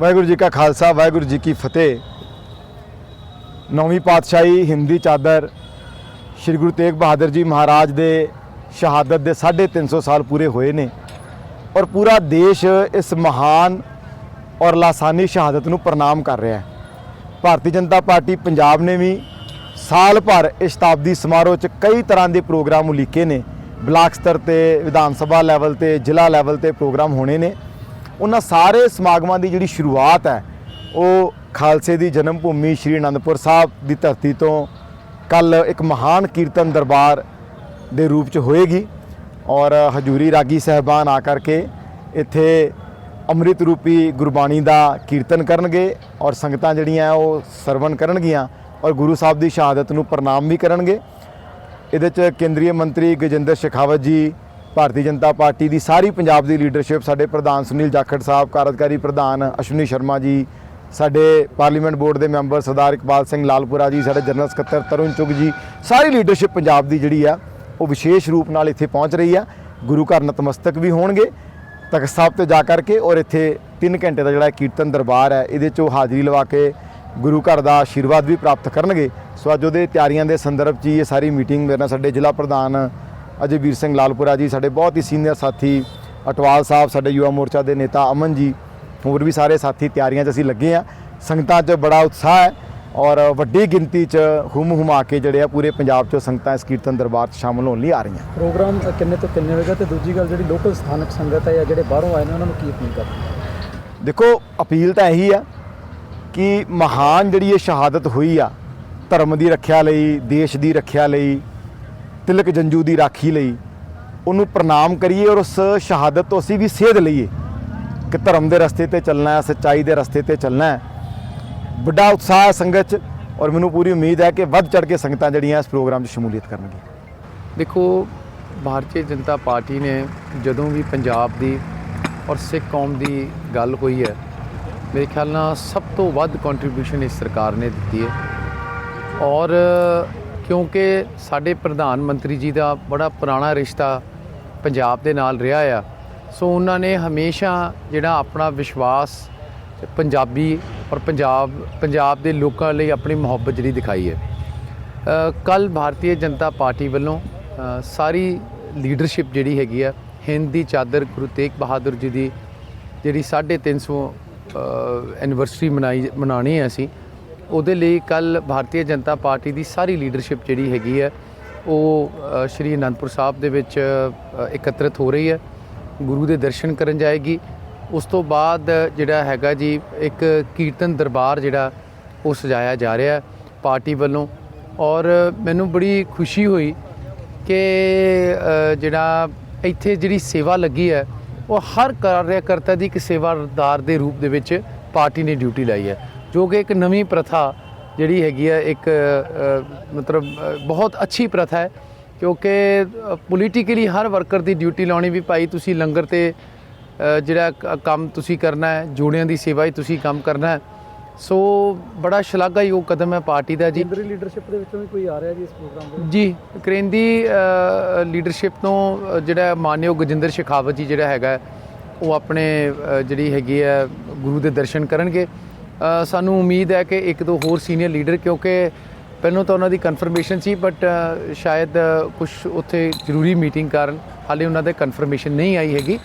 ਵਾਹਿਗੁਰੂ ਜੀ ਕਾ ਖਾਲਸਾ, ਵਾਹਿਗੁਰੂ ਜੀ ਕੀ ਫਤਿਹ। ਨੌਵੀਂ ਪਾਤਸ਼ਾਹੀ ਹਿੰਦੀ ਚਾਦਰ ਸ੍ਰੀ ਗੁਰੂ ਤੇਗ ਬਹਾਦਰ ਜੀ ਮਹਾਰਾਜ ਦੇ ਸ਼ਹਾਦਤ ਦੇ 350 ਸਾਲ ਪੂਰੇ ਹੋਏ ਨੇ ਔਰ ਪੂਰਾ ਦੇਸ਼ ਇਸ ਮਹਾਨ ਔਰ ਲਾਸਾਨੀ ਸ਼ਹਾਦਤ ਨੂੰ ਪ੍ਰਣਾਮ ਕਰ ਰਿਹਾ ਹੈ। ਭਾਰਤੀ ਜਨਤਾ ਪਾਰਟੀ ਪੰਜਾਬ ਨੇ ਵੀ ਸਾਲ ਭਰ ਇਸ ਸ਼ਤਾਬਦੀ ਸਮਾਰੋਹ 'ਚ ਕਈ ਤਰ੍ਹਾਂ ਦੇ ਪ੍ਰੋਗਰਾਮ ਉਲੀਕੇ ਨੇ। ਬਲਾਕ ਸਤਰ ਤੇ, ਵਿਧਾਨ ਸਭਾ ਲੈਵਲ ਤੇ, ਜ਼ਿਲ੍ਹਾ ਲੈਵਲ ਤੇ ਪ੍ਰੋਗਰਾਮ ਹੋਣੇ ਨੇ। ਉਹਨਾਂ ਸਾਰੇ ਸਮਾਗਮਾਂ ਦੀ ਜਿਹੜੀ ਸ਼ੁਰੂਆਤ ਹੈ, ਉਹ ਖਾਲਸੇ ਦੀ ਜਨਮ ਭੂਮੀ ਸ਼੍ਰੀ ਅਨੰਦਪੁਰ ਸਾਹਿਬ ਦੀ ਧਰਤੀ ਤੋਂ ਕੱਲ ਇੱਕ ਮਹਾਨ ਕੀਰਤਨ ਦਰਬਾਰ ਦੇ ਰੂਪ 'ਚ ਹੋਏਗੀ ਔਰ ਹਜੂਰੀ ਰਾਗੀ ਸਹਿਬਾਨ ਆ ਕਰਕੇ ਇੱਥੇ ਅੰਮ੍ਰਿਤ ਰੂਪੀ ਗੁਰਬਾਣੀ ਦਾ ਕੀਰਤਨ ਕਰਨਗੇ ਔਰ ਸੰਗਤਾਂ ਜਿਹੜੀਆਂ ਉਹ ਸਰਵਨ ਕਰਨਗੀਆਂ ਔਰ ਗੁਰੂ ਸਾਹਿਬ ਦੀ ਸ਼ਹਾਦਤ ਨੂੰ ਪ੍ਰਣਾਮ ਵੀ ਕਰਨਗੇ। ਇਹਦੇ 'ਚ ਕੇਂਦਰੀ ਮੰਤਰੀ ਗਜਿੰਦਰ ਸ਼ੇਖਾਵਤ ਜੀ ਭਾਰਤੀ ਜਨਤਾ ਪਾਰਟੀ ਦੀ ਸਾਰੀ ਪੰਜਾਬ ਦੀ ਲੀਡਰਸ਼ਿਪ ਸਾਡੇ ਪ੍ਰਧਾਨ ਸੁਨੀਲ ਜਾਖੜ ਸਾਹਿਬ, ਕਾਰਜਕਾਰੀ ਪ੍ਰਧਾਨ ਅਸ਼ਵਨੀ ਸ਼ਰਮਾ ਜੀ, ਸਾਡੇ ਪਾਰਲੀਮੈਂਟ ਬੋਰਡ ਦੇ ਮੈਂਬਰ ਸਰਦਾਰ ਇਕਬਾਲ ਸਿੰਘ ਲਾਲਪੁਰਾ ਜੀ, ਸਾਡੇ ਜਨਰਲ ਸਕੱਤਰ ਤਰੁਣ ਚੁਗ ਜੀ, ਸਾਰੀ ਲੀਡਰਸ਼ਿਪ ਪੰਜਾਬ ਦੀ ਜਿਹੜੀ ਆ, ਉਹ ਵਿਸ਼ੇਸ਼ ਰੂਪ ਨਾਲ ਇੱਥੇ ਪਹੁੰਚ ਰਹੀ ਆ। ਗੁਰੂ ਘਰ ਨਤਮਸਤਕ ਵੀ ਹੋਣਗੇ। ਤਖਤ ਸਾਹਿਬ ਤੇ ਜਾ ਕਰਕੇ ਔਰ ਇੱਥੇ 3 ਘੰਟੇ ਦਾ ਜਿਹੜਾ ਕੀਰਤਨ ਦਰਬਾਰ ਹੈ, ਇਹਦੇ 'ਚੋਂ ਹਾਜ਼ਰੀ ਲਵਾ ਕੇ ਗੁਰੂ ਘਰ ਦਾ ਆਸ਼ੀਰਵਾਦ ਵੀ ਪ੍ਰਾਪਤ ਕਰਨਗੇ। ਸੋ ਅੱਜ ਉਹਦੇ ਤਿਆਰੀਆਂ ਦੇ ਸੰਦਰਭ 'ਚ ਹੀ ਇਹ ਸਾਰੀ ਮੀਟਿੰਗ ਮੇਰੇ ਨਾਲ ਸਾਡੇ ਜ਼ਿਲ੍ਹਾ ਪ੍ਰਧਾਨ ਅਜੇਵੀਰ ਸਿੰਘ ਲਾਲਪੁਰਾ ਜੀ ਸਾਡੇ ਬਹੁਤ ਹੀ ਸੀਨੀਅਰ ਸਾਥੀ ਅਟਵਾਲ ਸਾਹਿਬ ਸਾਡੇ ਯੁਵਾ ਮੋਰਚਾ ਦੇ ਨੇਤਾ ਅਮਨ ਜੀ ਹੋਰ ਵੀ ਸਾਰੇ ਸਾਥੀ ਤਿਆਰੀਆਂ 'ਚ ਅਸੀਂ ਲੱਗੇ ਆ ਸੰਗਤਾਂ 'ਚ ਬੜਾ ਉਤਸ਼ਾਹ ਹੈ ਔਰ ਵੱਡੀ ਗਿਣਤੀ 'ਚ ਹੁਮ ਹੁਮਾ ਕੇ ਜਿਹੜੇ ਆ ਪੂਰੇ ਪੰਜਾਬ 'ਚੋਂ ਸੰਗਤਾਂ ਇਸ ਕੀਰਤਨ ਦਰਬਾਰ 'ਚ ਸ਼ਾਮਲ ਹੋਣ ਲਈ ਆ ਰਹੀਆਂ। ਪ੍ਰੋਗਰਾਮ ਕਿੰਨੇ ਤੋਂ ਕਿੰਨੇ ਹੋਏਗਾ ਤੇ ਦੂਜੀ ਗੱਲ ਜਿਹੜੀ ਲੋਕਲ ਸਥਾਨਕ ਸੰਗਤ ਹੈ ਜਾਂ ਜਿਹੜੇ ਬਾਹਰੋਂ ਆਏ ਨੇ ਉਹਨਾਂ ਨੂੰ ਕੀ ਅਪੀਲ ਕਰਦੇ ਦੇਖੋ ਅਪੀਲ ਤਾਂ ਇਹੀ ਆ ਕਿ ਮਹਾਨ ਜਿਹੜੀ ਇਹ ਸ਼ਹਾਦਤ ਹੋਈ ਆ ਧਰਮ ਦੀ ਰੱਖਿਆ ਲਈ ਦੇਸ਼ ਦੀ ਰੱਖਿਆ ਲਈ ਤਿਲਕ ਜੰਜੂ ਦੀ ਰਾਖੀ ਲਈ। ਉਹਨੂੰ ਪ੍ਰਣਾਮ ਕਰੀਏ ਔਰ ਉਸ ਸ਼ਹਾਦਤ ਤੋਂ ਅਸੀਂ ਵੀ ਸੇਧ ਲਈਏ ਕਿ ਧਰਮ ਦੇ ਰਸਤੇ ਤੇ ਚੱਲਣਾ ਹੈ, ਸੱਚਾਈ ਦੇ ਰਸਤੇ ਤੇ ਚੱਲਣਾ ਹੈ। ਵੱਡਾ ਉਤਸ਼ਾਹ ਹੈ ਸੰਗਤ 'ਚ ਔਰ ਮੈਨੂੰ ਪੂਰੀ ਉਮੀਦ ਹੈ ਕਿ ਵੱਧ ਚੜ ਕੇ ਸੰਗਤਾਂ ਜਿਹੜੀਆਂ ਇਸ ਪ੍ਰੋਗਰਾਮ 'ਚ ਸ਼ਮੂਲੀਅਤ ਕਰਨਗੀਆਂ। ਦੇਖੋ, ਭਾਰਤੀ ਜਨਤਾ ਪਾਰਟੀ ਨੇ ਜਦੋਂ ਵੀ ਪੰਜਾਬ ਦੀ ਔਰ ਸਿੱਖ ਕੌਮ ਦੀ ਗੱਲ ਹੋਈ ਹੈ, ਮੇਰੇ ਖਿਆਲ ਨਾਲ ਸਭ ਤੋਂ ਵੱਧ ਕੰਟਰੀਬਿਊਸ਼ਨ ਇਸ ਸਰਕਾਰ ਨੇ ਦਿੱਤੀ ਹੈ। ਔਰ ਕਿਉਂਕਿ ਸਾਡੇ ਪ੍ਰਧਾਨ ਮੰਤਰੀ ਜੀ ਦਾ ਬੜਾ ਪੁਰਾਣਾ ਰਿਸ਼ਤਾ ਪੰਜਾਬ ਦੇ ਨਾਲ ਰਿਹਾ ਆ। ਸੋ ਉਹਨਾਂ ਨੇ ਹਮੇਸ਼ਾ ਜਿਹੜਾ ਆਪਣਾ ਵਿਸ਼ਵਾਸ ਪੰਜਾਬੀ ਔਰ ਪੰਜਾਬ ਪੰਜਾਬ ਦੇ ਲੋਕਾਂ ਲਈ ਆਪਣੀ ਮੁਹੱਬਤ ਜਿਹੜੀ ਦਿਖਾਈ ਹੈ। ਕੱਲ ਭਾਰਤੀ ਜਨਤਾ ਪਾਰਟੀ ਵੱਲੋਂ ਸਾਰੀ ਲੀਡਰਸ਼ਿਪ ਜਿਹੜੀ ਹੈਗੀ ਆ, ਹਿੰਦ ਦੀ ਚਾਦਰ ਗੁਰੂ ਤੇਗ ਬਹਾਦਰ ਜੀ ਦੀ ਜਿਹੜੀ 350 ਐਨੀਵਰਸਰੀ ਮਨਾਈ, ਮਨਾਉਣੀ ਹੈ ਅਸੀਂ ਉਹਦੇ ਲਈ ਕੱਲ ਭਾਰਤੀ ਜਨਤਾ ਪਾਰਟੀ ਦੀ ਸਾਰੀ ਲੀਡਰਸ਼ਿਪ ਜਿਹੜੀ ਹੈਗੀ ਹੈ ਉਹ ਸ਼੍ਰੀ ਅਨੰਦਪੁਰ ਸਾਹਿਬ ਦੇ ਵਿੱਚ ਅ, ਇਕੱਤਰਿਤ ਹੋ ਰਹੀ ਹੈ। ਗੁਰੂ ਦੇ ਦਰਸ਼ਨ ਕਰਨ ਜਾਏਗੀ। ਉਸ ਤੋਂ ਬਾਅਦ ਜਿਹੜਾ ਹੈਗਾ ਜੀ ਇੱਕ ਕੀਰਤਨ ਦਰਬਾਰ ਜਿਹੜਾ ਉਹ ਸਜਾਇਆ ਜਾ ਰਿਹਾ ਪਾਰਟੀ ਵੱਲੋਂ। ਔਰ ਮੈਨੂੰ ਬੜੀ ਖੁਸ਼ੀ ਹੋਈ ਕਿ ਜਿਹੜਾ ਇੱਥੇ ਜਿਹੜੀ ਸੇਵਾ ਲੱਗੀ ਹੈ ਉਹ ਹਰ ਕਾਰਜਕਰਤਾ ਦੀ ਇੱਕ ਸੇਵਾਦਾਰ ਦੇ ਰੂਪ ਦੇ ਵਿੱਚ ਪਾਰਟੀ ਨੇ ਡਿਊਟੀ ਲਾਈ ਹੈ। ਜੋ ਕਿ ਇੱਕ ਨਵੀਂ ਪ੍ਰਥਾ ਜਿਹੜੀ ਹੈਗੀ ਹੈ ਇੱਕ ਮਤਲਬ ਬਹੁਤ ਅੱਛੀ ਪ੍ਰਥਾ ਹੈ। ਕਿਉਂਕਿ ਪੋਲੀਟੀਕਲੀ ਹਰ ਵਰਕਰ ਦੀ ਡਿਊਟੀ ਲਾਉਣੀ ਵੀ ਭਾਈ ਤੁਸੀਂ ਲੰਗਰ ਤੇ ਜਿਹੜਾ ਕੰਮ ਤੁਸੀਂ ਕਰਨਾ ਹੈ ਜੋੜਿਆਂ ਦੀ ਸੇਵਾ ਹੀ ਤੁਸੀਂ ਕੰਮ ਕਰਨਾ ਹੈ। ਸੋ ਬੜਾ ਸ਼ਲਾਘਾਯੋਗ ਕਦਮ ਹੈ ਪਾਰਟੀ ਦਾ ਜੀ। ਕੇਂਦਰੀ ਲੀਡਰਸ਼ਿਪ ਦੇ ਵਿੱਚੋਂ ਵੀ ਕੋਈ ਆ ਰਿਹਾ ਜੀ ਇਸ ਪ੍ਰੋਗਰਾਮ ਦੇ? ਜੀ ਕ੍ਰੇਂਦੀ ਲੀਡਰਸ਼ਿਪ ਤੋਂ ਜਿਹੜਾ ਮਾਨਯੋਗ ਗਜਿੰਦਰ ਸ਼ੇਖਾਵਤ ਜੀ ਜਿਹੜਾ ਹੈਗਾ ਉਹ ਆਪਣੇ ਜਿਹੜੀ ਹੈਗੀ ਹੈ ਗੁਰੂ ਦੇ ਦਰਸ਼ਨ ਕਰਨਗੇ। ਸਾਨੂੰ ਉਮੀਦ ਹੈ ਕਿ ਇੱਕ ਦੋ ਹੋਰ ਸੀਨੀਅਰ ਲੀਡਰ ਕਿਉਂਕਿ ਪਹਿਲਾਂ ਤਾਂ ਉਹਨਾਂ ਦੀ ਕਨਫਰਮੇਸ਼ਨ ਸੀ ਬਟ ਸ਼ਾਇਦ ਕੁਝ ਉੱਥੇ ਜ਼ਰੂਰੀ ਮੀਟਿੰਗ ਕਾਰਨ ਹਾਲੇ ਉਹਨਾਂ ਦੇ ਕਨਫਰਮੇਸ਼ਨ ਨਹੀਂ ਆਈ ਹੈਗੀ।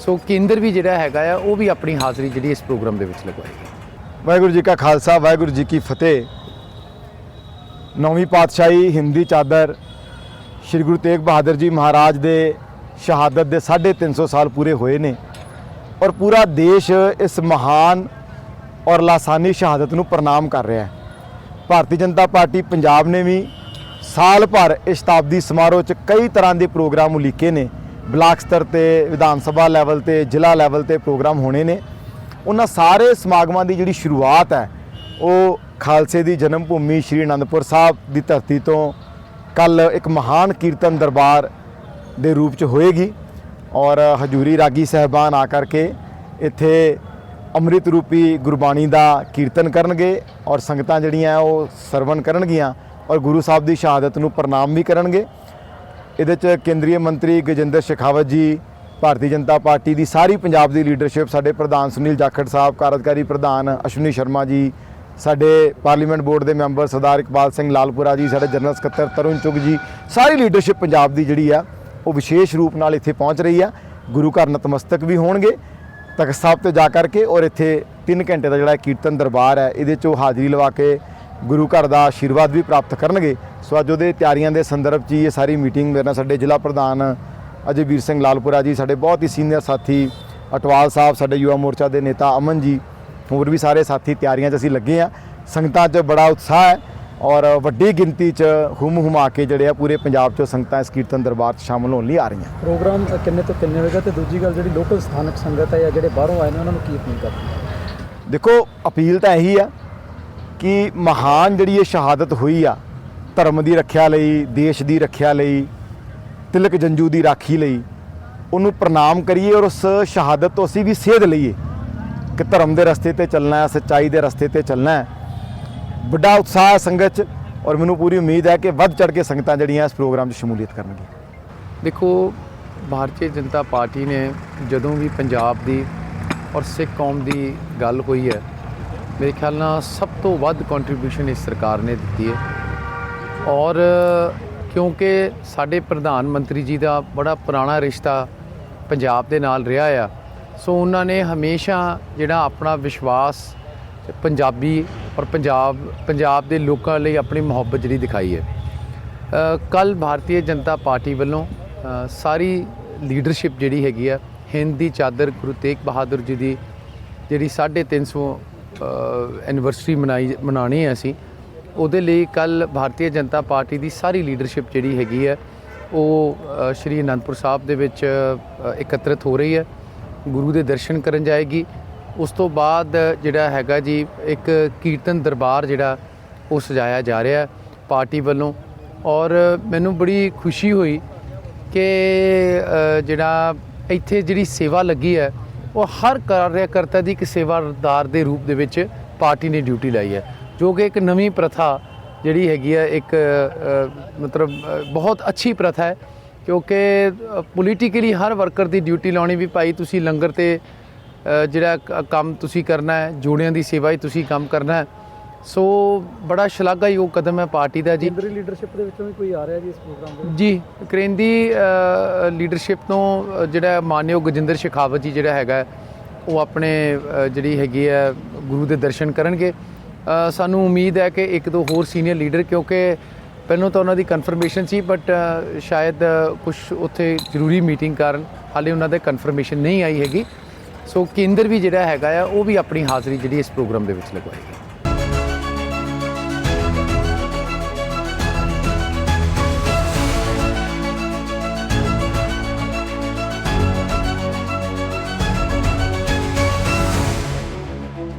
ਸੋ ਕੇਂਦਰ ਵੀ ਜਿਹੜਾ ਹੈਗਾ ਆ, ਉਹ ਵੀ ਆਪਣੀ ਹਾਜ਼ਰੀ ਜਿਹੜੀ ਇਸ ਪ੍ਰੋਗਰਾਮ ਦੇ ਵਿੱਚ ਲਗਵਾਏਗਾ ਵਾਹਿਗੁਰੂ ਜੀ ਕਾ ਖਾਲਸਾ, ਵਾਹਿਗੁਰੂ ਜੀ ਕੀ ਫਤਿਹ। ਨੌਵੀਂ ਪਾਤਸ਼ਾਹੀ ਹਿੰਦੀ ਚਾਦਰ ਸ੍ਰੀ ਗੁਰੂ ਤੇਗ ਬਹਾਦਰ ਜੀ ਮਹਾਰਾਜ ਦੇ ਸ਼ਹਾਦਤ ਦੇ 350 ਸਾਲ ਪੂਰੇ ਹੋਏ ਨੇ ਔਰ ਪੂਰਾ ਦੇਸ਼ ਇਸ ਮਹਾਨ ਔਰ ਲਾਸਾਨੀ ਸ਼ਹਾਦਤ ਨੂੰ ਪ੍ਰਣਾਮ ਕਰ ਰਿਹਾ ਹੈ। ਭਾਰਤੀ ਜਨਤਾ ਪਾਰਟੀ ਪੰਜਾਬ ਨੇ ਵੀ ਸਾਲ ਭਰ ਇਸ ਸ਼ਤਾਬਦੀ ਸਮਾਰੋਹ 'ਚ ਕਈ ਤਰ੍ਹਾਂ ਦੇ ਪ੍ਰੋਗਰਾਮ ਉਲੀਕੇ ਨੇ। ਬਲਾਕ ਸਤਰ ਤੇ, ਵਿਧਾਨ ਸਭਾ ਲੈਵਲ ਤੇ, ਜ਼ਿਲ੍ਹਾ ਲੈਵਲ ਤੇ ਪ੍ਰੋਗਰਾਮ ਹੋਣੇ ਨੇ। ਉਹਨਾਂ ਸਾਰੇ ਸਮਾਗਮਾਂ ਦੀ ਜਿਹੜੀ ਸ਼ੁਰੂਆਤ ਹੈ, ਉਹ ਖਾਲਸੇ ਦੀ ਜਨਮ ਭੂਮੀ ਸ਼੍ਰੀ ਅਨੰਦਪੁਰ ਸਾਹਿਬ ਦੀ ਧਰਤੀ ਤੋਂ ਕੱਲ ਇੱਕ ਮਹਾਨ ਕੀਰਤਨ ਦਰਬਾਰ ਦੇ ਰੂਪ 'ਚ ਹੋਏਗੀ। ਔਰ ਹਜੂਰੀ ਰਾਗੀ ਸਹਿਬਾਨ ਆ ਕਰਕੇ ਇੱਥੇ ਅੰਮ੍ਰਿਤ ਰੂਪੀ ਗੁਰਬਾਣੀ ਦਾ ਕੀਰਤਨ ਕਰਨਗੇ ਔਰ ਸੰਗਤਾਂ ਜਿਹੜੀਆਂ ਉਹ ਸਰਵਣ ਕਰਨਗੀਆਂ ਔਰ ਗੁਰੂ ਸਾਹਿਬ ਦੀ ਸ਼ਹਾਦਤ ਨੂੰ ਪ੍ਰਣਾਮ ਵੀ ਕਰਨਗੇ। ਇਹਦੇ 'ਚ ਕੇਂਦਰੀ ਮੰਤਰੀ ਗਜਿੰਦਰ ਸ਼ੇਖਾਵਤ ਜੀ, ਭਾਰਤੀ ਜਨਤਾ ਪਾਰਟੀ ਦੀ ਸਾਰੀ ਪੰਜਾਬ ਦੀ ਲੀਡਰਸ਼ਿਪ, ਸਾਡੇ ਪ੍ਰਧਾਨ ਸੁਨੀਲ ਜਾਖੜ ਸਾਹਿਬ, ਕਾਰਜਕਾਰੀ ਪ੍ਰਧਾਨ ਅਸ਼ਵਨੀ ਸ਼ਰਮਾ ਜੀ, ਸਾਡੇ ਪਾਰਲੀਮੈਂਟ ਬੋਰਡ ਦੇ ਮੈਂਬਰ ਸਰਦਾਰ ਇਕਬਾਲ ਸਿੰਘ ਲਾਲਪੁਰਾ ਜੀ, ਸਾਡੇ ਜਨਰਲ ਸਕੱਤਰ ਤਰੁਣ ਚੁਗ ਜੀ, ਸਾਰੀ ਲੀਡਰਸ਼ਿਪ ਪੰਜਾਬ ਦੀ ਜਿਹੜੀ ਆ, ਉਹ ਵਿਸ਼ੇਸ਼ ਰੂਪ ਨਾਲ ਇੱਥੇ ਪਹੁੰਚ ਰਹੀ ਆ। ਗੁਰੂ ਘਰ ਨਤਮਸਤਕ ਵੀ ਹੋਣਗੇ ਤਖਤ ਸਾਹਿਬ ਤੇ ਜਾ ਕਰਕੇ ਔਰ ਇੱਥੇ 3 ਘੰਟੇ ਦਾ ਜਿਹੜਾ ਕੀਰਤਨ ਦਰਬਾਰ ਹੈ, ਇਹਦੇ 'ਚੋਂ ਹਾਜ਼ਰੀ ਲਵਾ ਕੇ ਗੁਰੂ ਘਰ ਦਾ ਆਸ਼ੀਰਵਾਦ ਵੀ ਪ੍ਰਾਪਤ ਕਰਨਗੇ। ਸੋ ਅੱਜ ਉਹਦੇ ਤਿਆਰੀਆਂ ਦੇ ਸੰਦਰਭ 'ਚ ਹੀ ਇਹ ਸਾਰੀ ਮੀਟਿੰਗ ਮੇਰੇ ਨਾਲ ਸਾਡੇ ਜ਼ਿਲ੍ਹਾ ਪ੍ਰਧਾਨ ਅਜੇ ਵੀਰ ਸਿੰਘ ਲਾਲਪੁਰਾ ਜੀ, ਸਾਡੇ ਬਹੁਤ ਹੀ ਸੀਨੀਅਰ ਸਾਥੀ ਅਟਵਾਲ ਸਾਹਿਬ, ਸਾਡੇ ਯੁਵਾ ਮੋਰਚਾ ਦੇ ਨੇਤਾ ਅਮਨ ਜੀ, ਹੋਰ ਵੀ ਸਾਰੇ ਸਾਥੀ ਤਿਆਰੀਆਂ 'ਚ ਅਸੀਂ ਲੱਗੇ ਆ ਸੰਗਤਾਂ 'ਚ ਬੜਾ ਉਤਸ਼ਾਹ ਹੈ। ਔਰ ਵੱਡੀ ਗਿਣਤੀ 'ਚ ਹੁਮ ਹੁਮਾ ਕੇ ਜਿਹੜੇ ਆ ਪੂਰੇ ਪੰਜਾਬ 'ਚੋਂ ਸੰਗਤਾਂ ਇਸ ਕੀਰਤਨ ਦਰਬਾਰ 'ਚ ਸ਼ਾਮਲ ਹੋਣ ਲਈ ਆ ਰਹੀਆਂ। ਪ੍ਰੋਗਰਾਮ ਕਿੰਨੇ ਤੋਂ ਕਿੰਨੇ ਹੋਏਗਾ ਤੇ ਦੂਜੀ ਗੱਲ ਜਿਹੜੀ ਲੋਕਲ ਸਥਾਨਕ ਸੰਗਤ ਹੈ ਜਾਂ ਜਿਹੜੇ ਬਾਹਰੋਂ ਆਏ ਨੇ ਉਹਨਾਂ ਨੂੰ ਕੀ ਅਪੀਲ ਕਰਦੇ ਦੇਖੋ ਅਪੀਲ ਤਾਂ ਇਹੀ ਆ ਕਿ ਮਹਾਨ ਜਿਹੜੀ ਇਹ ਸ਼ਹਾਦਤ ਹੋਈ ਆ ਧਰਮ ਦੀ ਰੱਖਿਆ ਲਈ ਦੇਸ਼ ਦੀ ਰੱਖਿਆ ਲਈ ਤਿਲਕ ਜੰਜੂ ਦੀ ਰਾਖੀ ਲਈ ਉਹਨੂੰ ਪ੍ਰਣਾਮ ਕਰੀਏ ਔਰ ਉਸ ਸ਼ਹਾਦਤ ਤੋਂ ਅਸੀਂ ਵੀ ਸੇਧ ਲਈਏ ਕਿ ਧਰਮ ਦੇ ਰਸਤੇ ਤੇ ਚੱਲਣਾ ਹੈ ਸੱਚਾਈ ਦੇ ਰਸਤੇ ਤੇ ਚੱਲਣਾ ਹੈ। ਵੱਡਾ ਉਤਸ਼ਾਹ ਹੈ ਸੰਗਤ 'ਚ ਔਰ ਮੈਨੂੰ ਪੂਰੀ ਉਮੀਦ ਹੈ ਕਿ ਵੱਧ ਚੜ ਕੇ ਸੰਗਤਾਂ ਜਿਹੜੀਆਂ ਇਸ ਪ੍ਰੋਗਰਾਮ 'ਚ ਸ਼ਮੂਲੀਅਤ ਕਰਨਗੀਆਂ। ਦੇਖੋ, ਭਾਰਤੀ ਜਨਤਾ ਪਾਰਟੀ ਨੇ ਜਦੋਂ ਵੀ ਪੰਜਾਬ ਦੀ ਔਰ ਸਿੱਖ ਕੌਮ ਦੀ ਗੱਲ ਹੋਈ ਹੈ, ਮੇਰੇ ਖਿਆਲ ਨਾਲ ਸਭ ਤੋਂ ਵੱਧ ਕੰਟਰੀਬਿਊਸ਼ਨ ਇਸ ਸਰਕਾਰ ਨੇ ਦਿੱਤੀ ਹੈ। ਔਰ ਕਿਉਂਕਿ ਸਾਡੇ ਪ੍ਰਧਾਨ ਮੰਤਰੀ ਜੀ ਦਾ ਬੜਾ ਪੁਰਾਣਾ ਰਿਸ਼ਤਾ ਪੰਜਾਬ ਦੇ ਨਾਲ ਰਿਹਾ ਆ, ਸੋ ਉਹਨਾਂ ਨੇ ਹਮੇਸ਼ਾ ਜਿਹੜਾ ਆਪਣਾ ਵਿਸ਼ਵਾਸ ਪੰਜਾਬੀ ਔਰ ਪੰਜਾਬ ਪੰਜਾਬ ਦੇ ਲੋਕਾਂ ਲਈ ਆਪਣੀ ਮੁਹੱਬਤ ਜਿਹੜੀ ਦਿਖਾਈ ਹੈ। ਕੱਲ ਭਾਰਤੀ ਜਨਤਾ ਪਾਰਟੀ ਵੱਲੋਂ ਸਾਰੀ ਲੀਡਰਸ਼ਿਪ ਜਿਹੜੀ ਹੈਗੀ ਆ ਹਿੰਦ ਦੀ ਚਾਦਰ ਗੁਰੂ ਤੇਗ ਬਹਾਦਰ ਜੀ ਦੀ ਜਿਹੜੀ 350 ਐਨੀਵਰਸਰੀ ਮਨਾਈ ਮਨਾਉਣੀ ਹੈ ਅਸੀਂ ਉਹਦੇ ਲਈ ਕੱਲ ਭਾਰਤੀ ਜਨਤਾ ਪਾਰਟੀ ਦੀ ਸਾਰੀ ਲੀਡਰਸ਼ਿਪ ਜਿਹੜੀ ਹੈਗੀ ਹੈ ਉਹ ਸ਼੍ਰੀ ਅਨੰਦਪੁਰ ਸਾਹਿਬ ਦੇ ਵਿੱਚ ਅ, ਇਕੱਤਰਿਤ ਹੋ ਰਹੀ ਹੈ। ਗੁਰੂ ਦੇ ਦਰਸ਼ਨ ਕਰਨ ਜਾਏਗੀ। ਉਸ ਤੋਂ ਬਾਅਦ ਜਿਹੜਾ ਹੈਗਾ ਜੀ, ਇੱਕ ਕੀਰਤਨ ਦਰਬਾਰ ਜਿਹੜਾ ਉਹ ਸਜਾਇਆ ਜਾ ਰਿਹਾ ਪਾਰਟੀ ਵੱਲੋਂ। ਔਰ ਮੈਨੂੰ ਬੜੀ ਖੁਸ਼ੀ ਹੋਈ ਕਿ ਜਿਹੜਾ ਇੱਥੇ ਜਿਹੜੀ ਸੇਵਾ ਲੱਗੀ ਹੈ, ਉਹ ਹਰ ਕਾਰਜਕਰਤਾ ਦੀ ਇੱਕ ਸੇਵਾਦਾਰ ਦੇ ਰੂਪ ਦੇ ਵਿੱਚ ਪਾਰਟੀ ਨੇ ਡਿਊਟੀ ਲਾਈ ਹੈ, ਜੋ ਕਿ ਇੱਕ ਨਵੀਂ ਪ੍ਰਥਾ ਜਿਹੜੀ ਹੈਗੀ ਹੈ, ਇੱਕ ਮਤਲਬ ਬਹੁਤ ਅੱਛੀ ਪ੍ਰਥਾ ਹੈ। ਕਿਉਂਕਿ ਪੋਲੀਟੀਕਲੀ ਹਰ ਵਰਕਰ ਦੀ ਡਿਊਟੀ ਲਾਉਣੀ ਵੀ ਭਾਈ ਤੁਸੀਂ ਲੰਗਰ ਤੇ ਜਿਹੜਾ ਕੰਮ ਤੁਸੀਂ ਕਰਨਾ ਹੈ ਜੋੜਿਆਂ ਦੀ ਸੇਵਾ ਹੀ ਤੁਸੀਂ ਕੰਮ ਕਰਨਾ ਹੈ। ਸੋ ਬੜਾ ਸ਼ਲਾਘਾਯੋਗ ਕਦਮ ਹੈ ਪਾਰਟੀ ਦਾ ਜੀ। ਕੇਂਦਰੀ ਲੀਡਰਸ਼ਿਪ ਦੇ ਵਿੱਚੋਂ ਵੀ ਕੋਈ ਆ ਰਿਹਾ ਜੀ ਇਸ ਪ੍ਰੋਗਰਾਮ ਦੇ? ਜੀ ਕ੍ਰੇਂਦੀ ਲੀਡਰਸ਼ਿਪ ਤੋਂ ਜਿਹੜਾ ਮਾਨਯੋਗ ਗਜਿੰਦਰ ਸ਼ੇਖਾਵਤ ਜੀ ਜਿਹੜਾ ਹੈਗਾ ਉਹ ਆਪਣੇ ਜਿਹੜੀ ਹੈਗੀ ਹੈ ਗੁਰੂ ਦੇ ਦਰਸ਼ਨ ਕਰਨਗੇ। ਸਾਨੂੰ ਉਮੀਦ ਹੈ ਕਿ ਇੱਕ ਦੋ ਹੋਰ ਸੀਨੀਅਰ ਲੀਡਰ ਕਿਉਂਕਿ ਪਹਿਲਾਂ ਤਾਂ ਉਹਨਾਂ ਦੀ ਕਨਫਰਮੇਸ਼ਨ ਸੀ ਬਟ ਸ਼ਾਇਦ ਕੁਝ ਉੱਥੇ ਜ਼ਰੂਰੀ ਮੀਟਿੰਗ ਕਾਰਨ ਹਾਲੇ ਉਹਨਾਂ ਦੇ ਕਨਫਰਮੇਸ਼ਨ ਨਹੀਂ ਆਈ ਹੈਗੀ। ਸੋ ਕੇਂਦਰ ਵੀ ਜਿਹੜਾ ਹੈਗਾ ਆ, ਉਹ ਵੀ ਆਪਣੀ ਹਾਜ਼ਰੀ ਜਿਹੜੀ ਇਸ ਪ੍ਰੋਗਰਾਮ ਦੇ ਵਿੱਚ ਲਗਵਾਏਗਾ।